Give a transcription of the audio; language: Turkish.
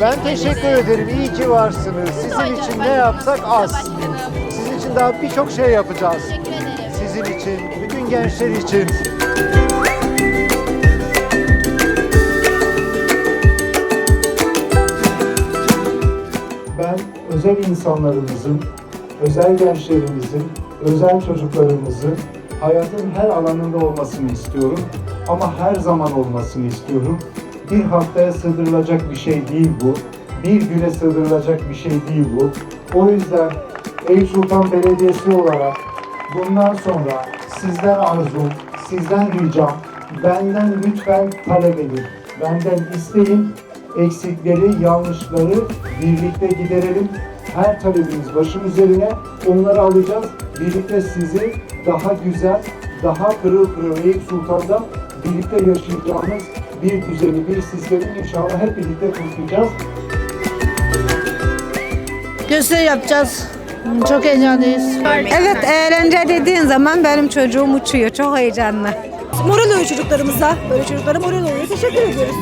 Ben teşekkür ederim. İyi ki varsınız. Sizin için ne yapsak az. Sizin için daha birçok şey yapacağız. Teşekkür ederim. Sizin için, bütün gençler için. Ben özel insanlarımızın, özel gençlerimizin, özel çocuklarımızın hayatın her alanında olmasını istiyorum. Ama her zaman olmasını istiyorum. Bir haftaya sığdırılacak bir şey değil bu. Bir güne sığdırılacak bir şey değil bu. O yüzden Eyüp Sultan Belediyesi olarak bundan sonra sizden arzum, sizden ricam, benden lütfen talep edin. Benden isteyin, eksikleri, yanlışları birlikte giderelim. Her talebiniz başım üzerine onları alacağız. Birlikte sizi daha güzel, daha pırıl pırıl Eyüp Sultan'da birlikte yaşayacağımız bir düzeni, bir sistemi inşallah hep birlikte kuracağız. Gösteri yapacağız. Çok heyecanlıyız. Evet eğlence dediğin zaman benim çocuğum uçuyor. Çok heyecanlı. Moral oluyor çocuklarımıza. Böyle çocuklara moral oluyor. Teşekkür ediyoruz.